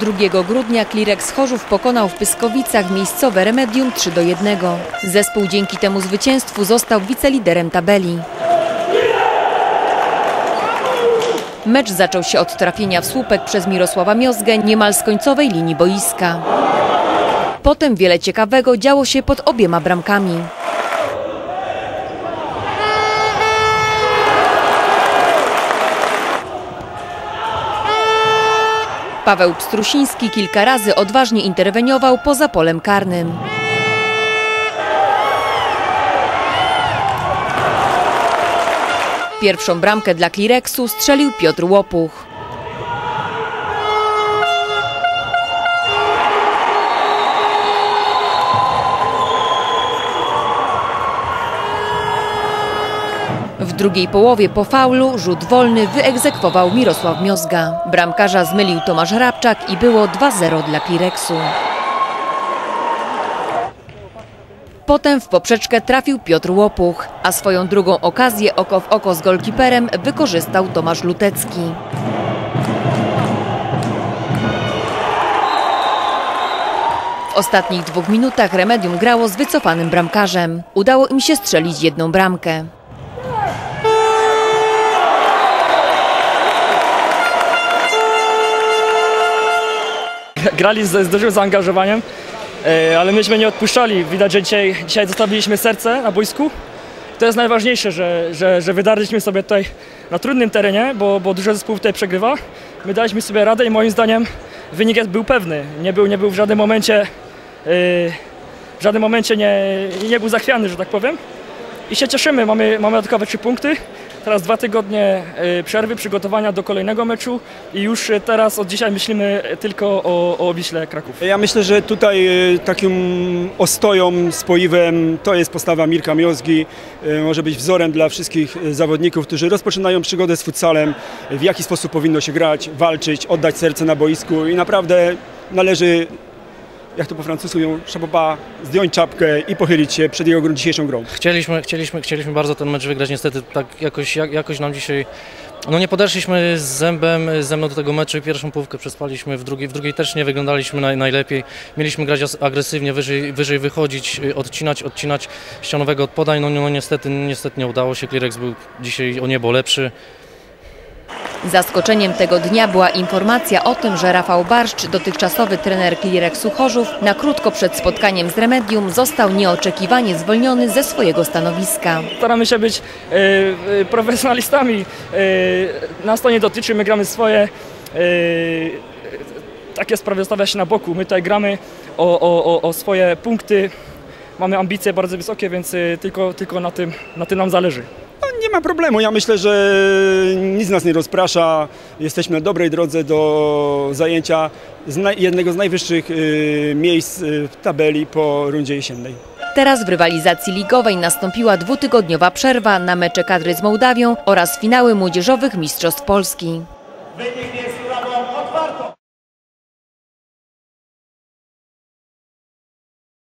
2 grudnia Klirek z Chorzów pokonał w Pyskowicach miejscowe Remedium 3 do 1. Zespół dzięki temu zwycięstwu został wiceliderem tabeli. Mecz zaczął się od trafienia w słupek przez Mirosława Miozgę niemal z końcowej linii boiska. Potem wiele ciekawego działo się pod obiema bramkami. Paweł Pstrusiński kilka razy odważnie interweniował poza polem karnym. Pierwszą bramkę dla Klireksu strzelił Piotr Łopuch. W drugiej połowie po faulu rzut wolny wyegzekwował Mirosław Miozga. Bramkarza zmylił Tomasz Rabczak i było 2-0 dla Klireksu. Potem w poprzeczkę trafił Piotr Łopuch, a swoją drugą okazję oko w oko z golkiperem wykorzystał Tomasz Lutecki. W ostatnich dwóch minutach Remedium grało z wycofanym bramkarzem. Udało im się strzelić jedną bramkę. grali z, z dużym zaangażowaniem, e, ale myśmy nie odpuszczali. Widać, że dzisiaj, dzisiaj zostawiliśmy serce na boisku. To jest najważniejsze, że, że, że wydarliśmy sobie tutaj na trudnym terenie, bo, bo dużo zespołów tutaj przegrywa. My daliśmy sobie radę i moim zdaniem wynik jest, był pewny. Nie był, nie był w żadnym momencie, e, w żadnym momencie nie, nie był zachwiany, że tak powiem. I się cieszymy, mamy, mamy dodatkowe trzy punkty. Teraz dwa tygodnie y, przerwy, przygotowania do kolejnego meczu i już y, teraz od dzisiaj myślimy tylko o, o Wiśle Kraków. Ja myślę, że tutaj y, takim ostoją, spoiwem to jest postawa Mirka Miozgi. Y, Może być wzorem dla wszystkich y, zawodników, którzy rozpoczynają przygodę z futsalem, w jaki sposób powinno się grać, walczyć, oddać serce na boisku i naprawdę należy, jak to po francusku mówią, szaboba, zdjąć czapkę i pochylić się przed jego dzisiejszą grą. Chcieliśmy, chcieliśmy, chcieliśmy bardzo ten mecz wygrać, niestety tak jakoś, jak, jakoś nam dzisiaj no nie podeszliśmy z zębem, ze mną do tego meczu i pierwszą połówkę przespaliśmy, w drugiej, w drugiej też nie wyglądaliśmy naj, najlepiej. Mieliśmy grać agresywnie, wyżej, wyżej wychodzić, odcinać, odcinać ścianowego od podań, no, no niestety, niestety nie udało się, Klireks był dzisiaj o niebo lepszy. Zaskoczeniem tego dnia była informacja o tym, że Rafał Barszcz, dotychczasowy trener Klireksu Chorzów, na krótko przed spotkaniem z Remedium został nieoczekiwanie zwolniony ze swojego stanowiska. Staramy się być y, y, profesjonalistami. Y, nas to nie dotyczy, my gramy swoje. Takie sprawy stawia się na boku. My tutaj gramy o, o, o, swoje punkty. Mamy ambicje bardzo wysokie, więc tylko, tylko na, tym, na tym nam zależy. Nie ma problemu, ja myślę, że nic nas nie rozprasza. Jesteśmy na dobrej drodze do zajęcia jednego z najwyższych y, miejsc y, w tabeli po rundzie jesiennej. Teraz w rywalizacji ligowej nastąpiła dwutygodniowa przerwa na mecze kadry z Mołdawią oraz finały młodzieżowych Mistrzostw Polski. Wynik